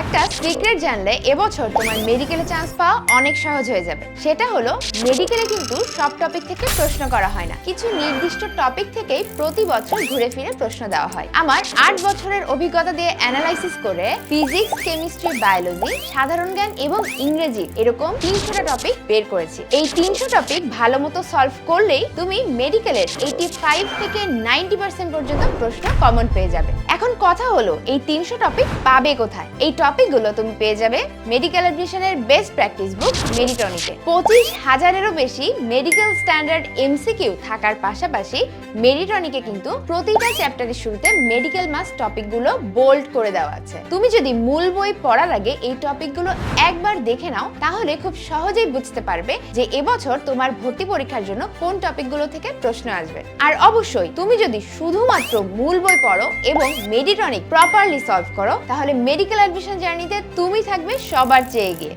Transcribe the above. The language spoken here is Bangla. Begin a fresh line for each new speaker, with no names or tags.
একটা সিক্রেট জানলে এবছর তোমার মেডিকেলে চান্স পাওয়া অনেক সহজ হয়ে যাবে। সেটা হলো মেডিকেলে কিন্তু সব টপিক থেকে প্রশ্ন করা হয় না। কিছু নির্দিষ্ট টপিক থেকেই প্রতি বছর ঘুরে ফিরে প্রশ্ন দেওয়া হয়। আমার আট বছরের অভিজ্ঞতা দিয়ে অ্যানালাইসিস করে ফিজিক্স কেমিস্ট্রি বায়োলজি সাধারণ জ্ঞান এবং ইংরেজি এরকম তিনশোটা টপিক বের করেছি। এই তিনশো টপিক ভালো মতো সলভ করলেই তুমি মেডিকেলের এইটি ফাইভ থেকে নাইনটি পার্সেন্ট পর্যন্ত প্রশ্ন কমন পেয়ে যাবে। এখন কথা হলো, এই তিনশো টপিক পাবে কোথায়? এই টপিকগুলো তুমি পেয়ে যাবে মেডিকেল অ্যাডমিশনের বেস্ট প্র্যাকটিস বুক মেডিটনিকে পঁচিশ হাজারেরও বেশি মেডিকেল স্ট্যান্ডার্ড এমসিকিউ থাকার পাশাপাশি মেডিটনিকে কিন্তু প্রতিটা চ্যাপ্টারের শুরুতে মেডিকেল মাস টপিকগুলো বোল্ড করে দেওয়া আছে। তুমি যদি মূল বই পড়ার আগে এই টপিকগুলো একবার দেখে নাও, তাহলে খুব সহজেই বুঝতে পারবে যে এবছর তোমার ভর্তি পরীক্ষার জন্য কোন টপিকগুলো থেকে প্রশ্ন আসবে। আর অবশ্যই তুমি যদি শুধুমাত্র মূল বই পড়ো এবং মেডিটনিক প্রপারলি সলভ করো, তাহলে মেডিকেল অ্যাডমিশন জার্নিতে তুমি থাকবে সবার চেয়ে এগিয়ে।